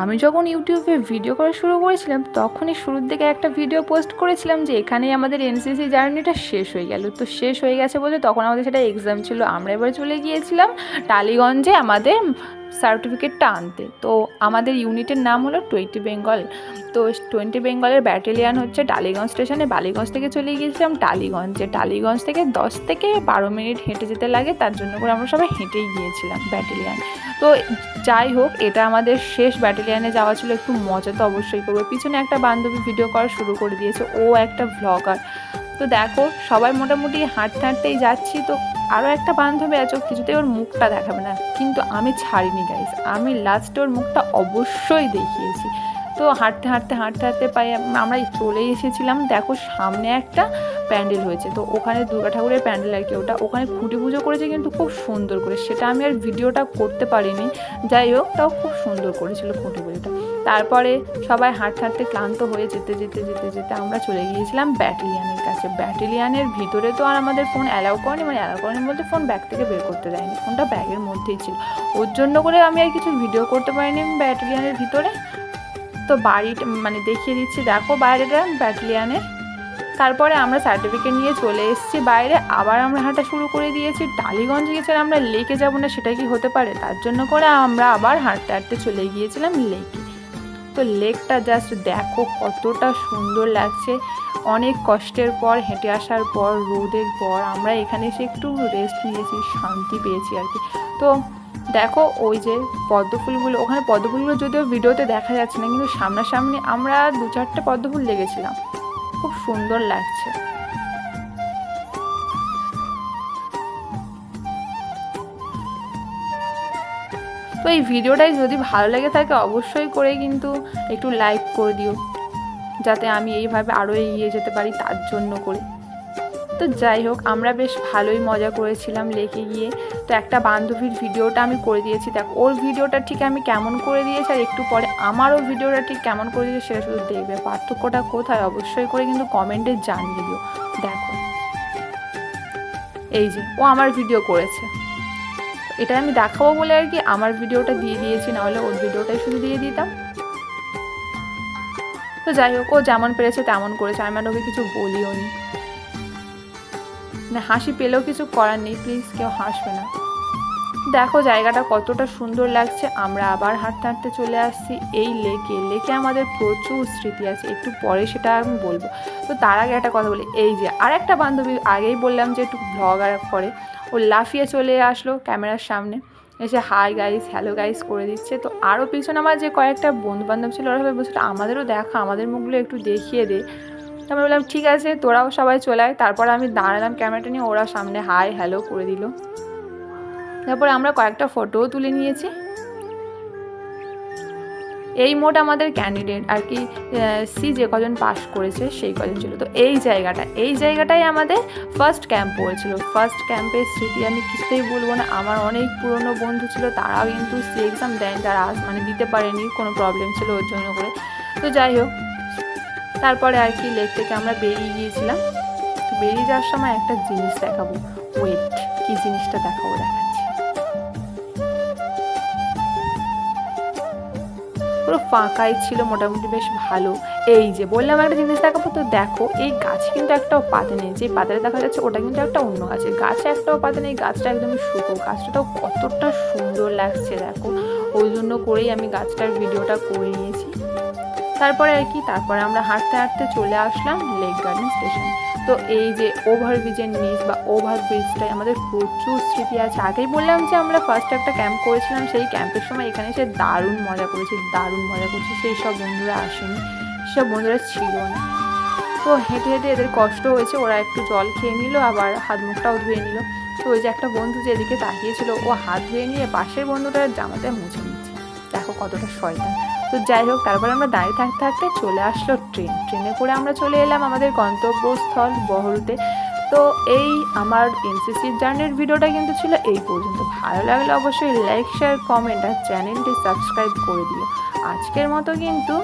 আমি যখন ইউটিউবে ভিডিও করা শুরু করেছিলাম, তখনই শুরুর দিকে একটা ভিডিও পোস্ট করেছিলাম যে এখানেই আমাদের এনসিসি জার্নিটা শেষ হয়ে গেল। তো শেষ হয়ে গেছে বলে তখন আমাদের সেটা এক্সাম ছিল। আমরা এবার চলে গিয়েছিলাম টালিগঞ্জে আমাদের সার্টিফিকেটটা আনতে। তো আমাদের ইউনিটের নাম হলো টোয়েন্টি বেঙ্গল তো টোয়েন্টি বেঙ্গলের ব্যাটালিয়ান হচ্ছে টালিগঞ্জ স্টেশনে বালিগঞ্জ থেকে চলে গিয়েছিলাম টালিগঞ্জে। টালিগঞ্জ থেকে দশ থেকে বারো মিনিট হেঁটে যেতে লাগে, তার জন্য করে আমরা সবাই হেঁটেই গিয়েছিলাম ব্যাটালিয়ান তো যাই হোক, এটা আমাদের শেষ ব্যাটালিয়ানে যাওয়া ছিল। একটু মজা তো অবশ্যই করব। পিছনে একটা বান্ধবী ভিডিও করা শুরু করে দিয়েছে। ও একটা ভ্লগার তো দেখো, সবাই মোটামুটি হাঁটতে হাঁটতেই যাচ্ছি। তো আরও একটা বান্ধবী আছে কিছুতে ওর মুখটা দেখাবে না। কিন্তু আমি ছাড়িনি গাইস আমি লাস্টে ওর মুখটা অবশ্যই দেখিয়েছি। তো হাঁটতে হাঁটতে হাঁটতে হাঁটতে পাই আমরা চলে এসেছিলাম। দেখো সামনে একটা প্যান্ডেল হয়েছে। তো ওখানে দুর্গা ঠাকুরের প্যান্ডেল আর কি, ওটা ওখানে খুঁটি পুজো করেছে কিন্তু খুব সুন্দর করে। সেটা আমি আর ভিডিওটা করতে পারিনি। যাই হোক, তাও খুব সুন্দর করেছিল খুঁটি পুজোটা। তারপরে সবাই হাঁটতে হাঁটতে ক্লান্ত হয়ে যেতে যেতে যেতে যেতে আমরা চলে গিয়েছিলাম ব্যাটালিয়ানের কাছে। ব্যাটালিয়ানের ভিতরে তো আর আমাদের ফোন অ্যালাউ করেনি মানে অ্যালাউ করেনি বলতে ফোন ব্যাগ থেকে বের করতে দেয়নি। ফোনটা ব্যাগের মধ্যেই ছিল। ওর জন্য করে আমি আর কিছু ভিডিও করতে পারিনি ব্যাটালিয়ানের ভিতরে। তো বাড়িটা মানে দেখিয়ে দিচ্ছি, দেখো বাইরেটা ব্যাটালিয়ানের। তারপরে আমরা সার্টিফিকেট নিয়ে চলে এসেছি বাইরে। আবার আমরা হাঁটা শুরু করে দিয়েছি। টালিগঞ্জ গিয়েছিলাম আমরা, লেকে যাব না সেটা কি হতে পারে? তার জন্য করে আমরা আবার হাঁটতে হাঁটতে চলে গিয়েছিলাম লেকে। তো লেকটা জাস্ট দেখো কতটা সুন্দর লাগছে। অনেক কষ্টের পর, হেঁটে আসার পর, রোদের পর আমরা এখানে এসে একটু রেস্ট নিয়েছি, শান্তি পেয়েছি আর কি। তো দেখো ওই যে পদ্মফুলগুলো, ওখানে পদ্মফুলগুলো যদিও ভিডিওতে দেখা যাচ্ছে না, কিন্তু সামনাসামনি আমরা দু চারটে পদ্মফুল লেগেছিলাম খুব সুন্দর লাগছে। তো এই ভিডিওটাই যদি ভালো লেগে থাকে অবশ্যই করে কিন্তু একটু লাইক করে দিও, যাতে আমি এইভাবে আরও এগিয়ে যেতে পারি তার জন্য করে। তো যাই হোক, আমরা বেশ ভালোই মজা করেছিলাম লেকে গিয়ে। তো একটা বান্ধবীর ভিডিওটা আমি করে দিয়েছি। দেখ, ওর ভিডিওটা ঠিক আমি কেমন করে দিয়েছি আর একটু পরে আমারও ভিডিওটা ঠিক কেমন করে দিয়েছে সেটা শুধু দেখবে। পার্থক্যটা কোথায় অবশ্যই করে কিন্তু কমেন্টে জানিয়ে দিও। দেখো। এই যে, ও আমার ভিডিও করেছে। এটা আমি দেখাবো বলে আর কি, আমার ভিডিওটা দিয়ে দিয়েছি, নাহলে ওর ভিডিওটাই শুধু দিয়ে দিতাম। তো যাই হোক, ও যেমন পেরেছে তেমন করেছে, আমি আর ওকে কিছু বলিও নি। মানে হাসি পেলেও কিছু করার নেই প্লিজ কেউ হাসবে না। দেখো জায়গাটা কতটা সুন্দর লাগছে, আমরা আবার হাঁটতে হাঁটতে চলে আসছি এই লেকে লেকে আমাদের প্রচুর স্মৃতি আছে, একটু পরে সেটা আমি বলব। তো তার আগে একটা কথা বলি, এই যে আর একটা বান্ধবী, আগেই বললাম যে একটু ব্লগ আর করে, ও লাফিয়ে চলে আসলো ক্যামেরার সামনে, এসে হাই গাইস হ্যালো গাইস করে দিচ্ছে। তো আরও পিছনে আমার যে কয়েকটা বন্ধু বান্ধব ছিল, ওরা বলছিল, আমাদেরও দেখা, আমাদের মুখগুলো একটু দেখিয়ে দে। তারপর বললাম, ঠিক আছে, তোরাও সবাই চলে আয়। তারপর আমি দাঁড়ালাম ক্যামেরাটা নিয়ে, ওরা সামনে হাই হ্যালো করে দিল। তারপরে আমরা কয়েকটা ফটোও তুলে নিয়েছি। এই মোট আমাদের ক্যান্ডিডেট আর কি সি যে কজন পাস করেছে, সেই কজন ছিল। তো এই জায়গাটা, এই জায়গাটাই আমাদের ফার্স্ট ক্যাম্প পড়েছিল। ফার্স্ট ক্যাম্পের স্মৃতি আমি কিছুতেই বলব না। আমার অনেক পুরনো বন্ধু ছিল, তারাও কিন্তু সি এক্সাম দেয়নি, তারা মানে দিতে পারেনি, কোনো প্রবলেম ছিল ওর জন্য করে। তো যাই হোক তারপরে আর কি লেক থেকে আমরা বেরিয়ে গিয়েছিলাম। তো বেরিয়ে যাওয়ার সময় একটা জিনিস দেখাবো। ওয়েট কি জিনিসটা দেখাবো, দেখাচ্ছি। পুরো ফাঁকাই ছিল, মোটামুটি বেশ ভালো। এই যে, বললাম একটা জিনিস দেখাবো, তো দেখো, এই গাছ কিন্তু একটাও পাতা নেই। যে পাতাটা দেখা যাচ্ছে, ওটা কিন্তু একটা অন্য গাছের গাছে, একটাও পাতা নেই। গাছটা একদমই শুকো গাছটাও কতটা সুন্দর লাগছে, দেখো। ওই জন্য করেই আমি গাছটার ভিডিওটা করে নিয়েছি। তারপরে আর কি, তারপরে আমরা হাঁটতে হাঁটতে চলে আসলাম লেক গার্ডেন স্টেশন তো এই যে ওভারব্রিজের নিচ বা ওভার ব্রিজটায় আমাদের প্রচুর স্মৃতি আছে। আগেই বললাম যে আমরা ফার্স্ট একটা ক্যাম্প করেছিলাম, সেই ক্যাম্পের সময় এখানে এসে দারুণ মজা করেছি, দারুণ মজা করেছি। সেই সব বন্ধুরা আসেনি, সব বন্ধুরা ছিল না। তো হেঁটে হেঁটে এদের কষ্ট হয়েছে, ওরা একটু জল খেয়ে নিল, আবার হাত মুখটাও ধুয়ে নিল। তো ওই যে একটা বন্ধু যেদিকে তাকিয়েছিল, ও হাত ধুয়ে নিয়ে পাশের বন্ধুটার জামাতে মুছে নিচ্ছে দেখো কতটা শয়তান। তো যাই হোক, তারপর আমরা দাঁড়িয়ে থাকতে থাকতে চলে আসলো ট্রেন। ট্রেনে করে আমরা চলে এলাম আমাদের গন্তব্যস্থল বহরুতে। তো এই আমার এনসিসির জার্নির ভিডিওটা কিন্তু ছিল এই পর্যন্ত। ভালো লাগলে অবশ্যই লাইক শেয়ার কমেন্ট আর চ্যানেলটি সাবস্ক্রাইব করে দিও। আজকের মতো কিন্তু